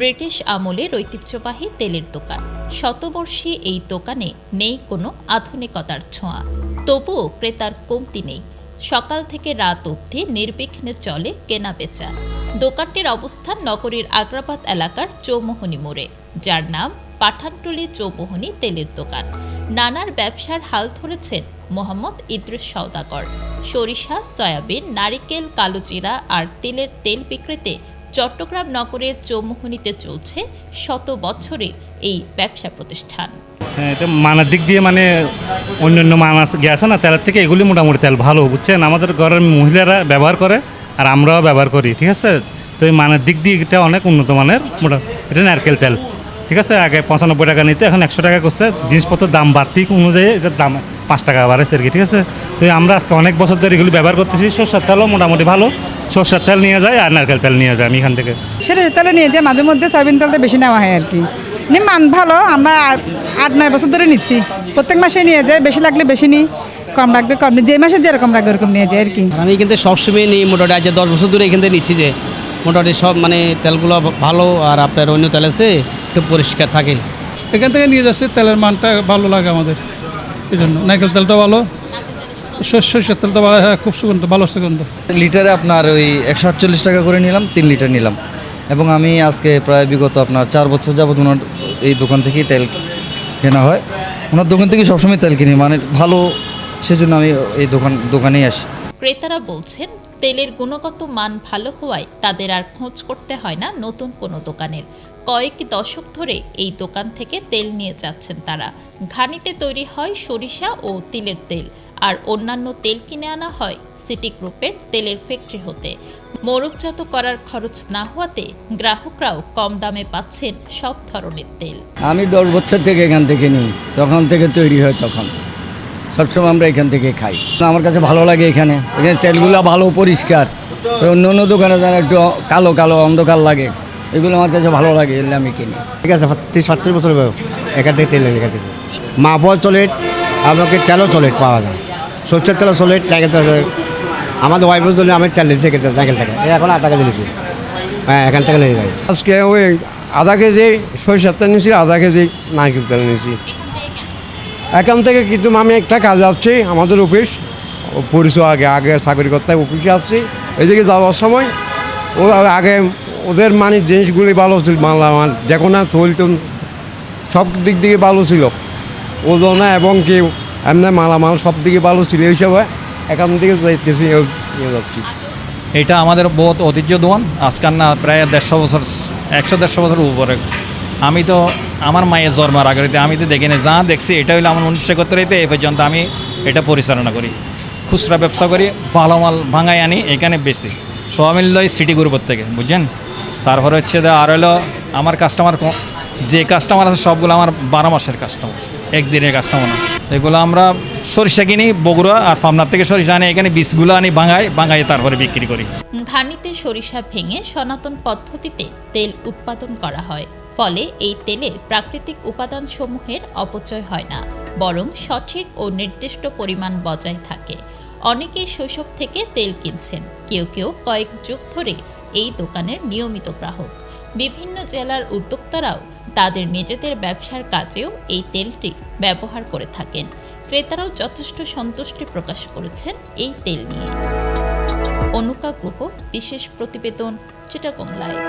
British আমলের ঐতিহ্যবাহী তেলের দোকান। শতবর্ষী এই দোকানে নেই কোনো আধুনিকতার ছোঁয়া। তবুও ক্রেতার কমতি নেই। সকাল থেকে রাত অবধি নির্বিঘ্নে চলে কেনা বেচা দোকানটির অবস্থান নগরীর আগ্রাবাদ এলাকার চৌমোহনী মোড়ে, যার নাম পাঠানটুলি চৌমোহনী তেলের দোকান। নানার ব্যবসার হাল ধরেছেন মোহাম্মদ ইদ্রিস সওদাগর। সরিষা, সয়াবিন, নারিকেল, কালোজিরা আর তিলের তেল বিক্রিতে চট্টগ্রাম নগরের চৌমোহনীতে চলছে শত বছরের এই ব্যবসা প্রতিষ্ঠান। হ্যাঁ এটা মানের দিক দিয়ে মানে অন্য অন্য মান আছে না, তেলের থেকে এগুলি মোটামুটি তেল ভালো, বুঝছেন? আমাদের ঘরের মহিলারা ব্যবহার করে আর আমরাও ব্যবহার করি, ঠিক আছে? তো এই মানের দিক দিয়ে এটা অনেক উন্নত মানের মোটা এটা নারকেল তেল, ঠিক আছে? আগে পঁচানব্বই টাকা নিতে, এখন একশো টাকা করছে। জিনিসপত্রের দাম বাড়তি অনুযায়ী এটার দাম পাঁচ টাকা বাড়েছে আর কি ঠিক আছে? তো আমরা আজকে অনেক বছর ধরে এগুলি ব্যবহার করতেছি, সর্ষের তেলও মোটামুটি ভালো সর্ষের তেল নিয়ে যায় আর নারকেল তেল নিয়ে যায় আমি এখান থেকে। সেটা তাহলে নিয়ে যায় মাঝে মধ্যে সয়াবিন তেলটা বেশি নেওয়া হয় আর কি। এমনি মান ভালো আমরা আট- নয় বছর ধরে নিচ্ছি। প্রত্যেক মাসে নিয়ে যায় বেশি লাগলে বেশি নিই কম লাগলে কম নিই। যে মাসে যেরকম লাগে ওরকম নিয়ে যায় আর কি। আমি কিন্তু সবসময় নিই মোটামুটি আজ দশ বছর ধরে এখান থেকে নিচ্ছি যে মোটামুটি সব মানে তেলগুলো ভালো আর আপনার অন্য তেল আছে একটু পরিষ্কার থাকে। এখান থেকে নিয়ে যাচ্ছে তেলের মানটা ভালো লাগে আমাদের। এই জন্য নারকেল তেলটা ভালো। সর- সরষের তেলটা ভালো হ্যাঁ খুব সুগন্ধ ভালো সুগন্ধ। লিটারে আপনার ওই একশো আটচল্লিশ টাকা করে নিলাম তিন লিটার নিলাম। এবং আমি আজকে প্রায় বিগত আপনার চার বছর যাবত ওনার এই দোকান থেকেই তেল কেনা হয়। ওনার দোকান থেকে সবসময় তেল কিনি মানে ভালো সেজন্য আমি এই দোকান দোকানেই আসি। ক্রেতারা বলছেন তেলের গুণগত মান ভালো হওয়ায় তাদের আর খোঁজ করতে হয় না নতুন কোনো দোকানের। কয়েক দশক ধরে এই দোকান থেকে তেল নিয়ে যাচ্ছেন তারা। ঘানিতে তৈরি হয় সরিষা ও তিলের তেল। আর অন্যান্য তেল কিনে আনা হয় সিটি গ্রুপের তেলের ফ্যাক্টরি হতে। মোড়কজাত করার খরচ না হওয়াতে গ্রাহকরাও কম দামে পাচ্ছেন সব ধরনের তেল। আমি দশ বছর থেকে এখান থেকে নিই তখন থেকে তৈরি হয় তখন। সবসময় আমরা এখান থেকে খাই। আমার কাছে ভালো লাগে এখানে। এখানে তেলগুলো ভালো পরিষ্কার। অন্য অন্য দোকানে যারা একটু কালো কালো অন্ধকার লাগে এগুলো আমার কাছে ভালো লাগে এলে আমি কিনি। ঠিক আছে তিরিশ সাতত্রিশ বছর বয়স। এখান থেকে তেল নিয়ে গেছে। মা বল চলে আপনাকে তেলও চলে পাওয়া যায়। সরষের তেলও চলে নাইকেল তেল আমাদের ওয়াইফের জন্য আমি তেল থেকে নাইকেল থেকে এখন আট টাকা দিয়েছি হ্যাঁ এখান থেকে নিয়ে যাই। আজকে ওই আধা কেজি সরিষার তেল নিয়েছি আধা কেজি নারকেল তেল নিয়েছি এখান থেকে কিন্তু আমি একটা কাজ আসছি, আমাদের অফিস। পরিচয় আগে আগে চাকরি করতে অফিসে আসছি। এদিকে যাওয়ার সময় ও আগে ওদের মানে জিনিসগুলি ভালো ছিল মালামাল দেখো না তৈলতুন সব দিক থেকে ভালো ছিল। ওজনা এবং কি এমনি মালামাল সব দিকে ভালো ছিল, এই হিসাবে এখান থেকে নিয়ে যাচ্ছি। এটা আমাদের বহুত ঐতিহ্য দোকান। আজকাল না প্রায় দেড়শো বছর, একশো দেড়শো বছর উপরে। আমি তো আমার মায়ের জন্মার আগে হইতে, আমি তো দেখিনি যা দেখছি, এটা হইল আমার উনিশশো একাত্তরেতে এই পর্যন্ত আমি এটা পরিচালনা করি। খুচরা ব্যবসা করি, ভালো মাল ভাঙাই আনি, এখানে বেশি সব মিলল সিটি গ্রুপের থেকে বুঝছেন? তারপরে হচ্ছে আর হলো আমার কাস্টমার যে কাস্টমার আছে, সবগুলো আমার বারো মাসের কাস্টমার একদিনের কাস্টমার না এগুলো আমরা সরিষা কিনি, বগুড়া আর ফামনার থেকে সরিষা আনি, এখানে বীজগুলো আনি, ভাঙাই ভাঙাই তারপরে বিক্রি করি। ঘানিতে সরিষা ভেঙে সনাতন পদ্ধতিতে তেল উৎপাদন করা হয়। ফলে এই তেলে প্রাকৃতিক উপাদানসমূহের অপচয় হয় না, বরং সঠিক ও নির্দিষ্ট পরিমাণ বজায় থাকে। অনেকেই শৈশব থেকে তেল কিনছেন। কেউ কেউ কয়েক যুগ ধরে এই দোকানের নিয়মিত গ্রাহক। বিভিন্ন জেলার উদ্যোক্তারাও তাদের নিজেদের ব্যবসার কাজেও এই তেলটি ব্যবহার করে থাকেন। ক্রেতারাও যথেষ্ট সন্তুষ্টি প্রকাশ করেছেন এই তেল নিয়ে। অনুকা গুহ, বিশেষ প্রতিবেদন, চিটাগং লাইভ।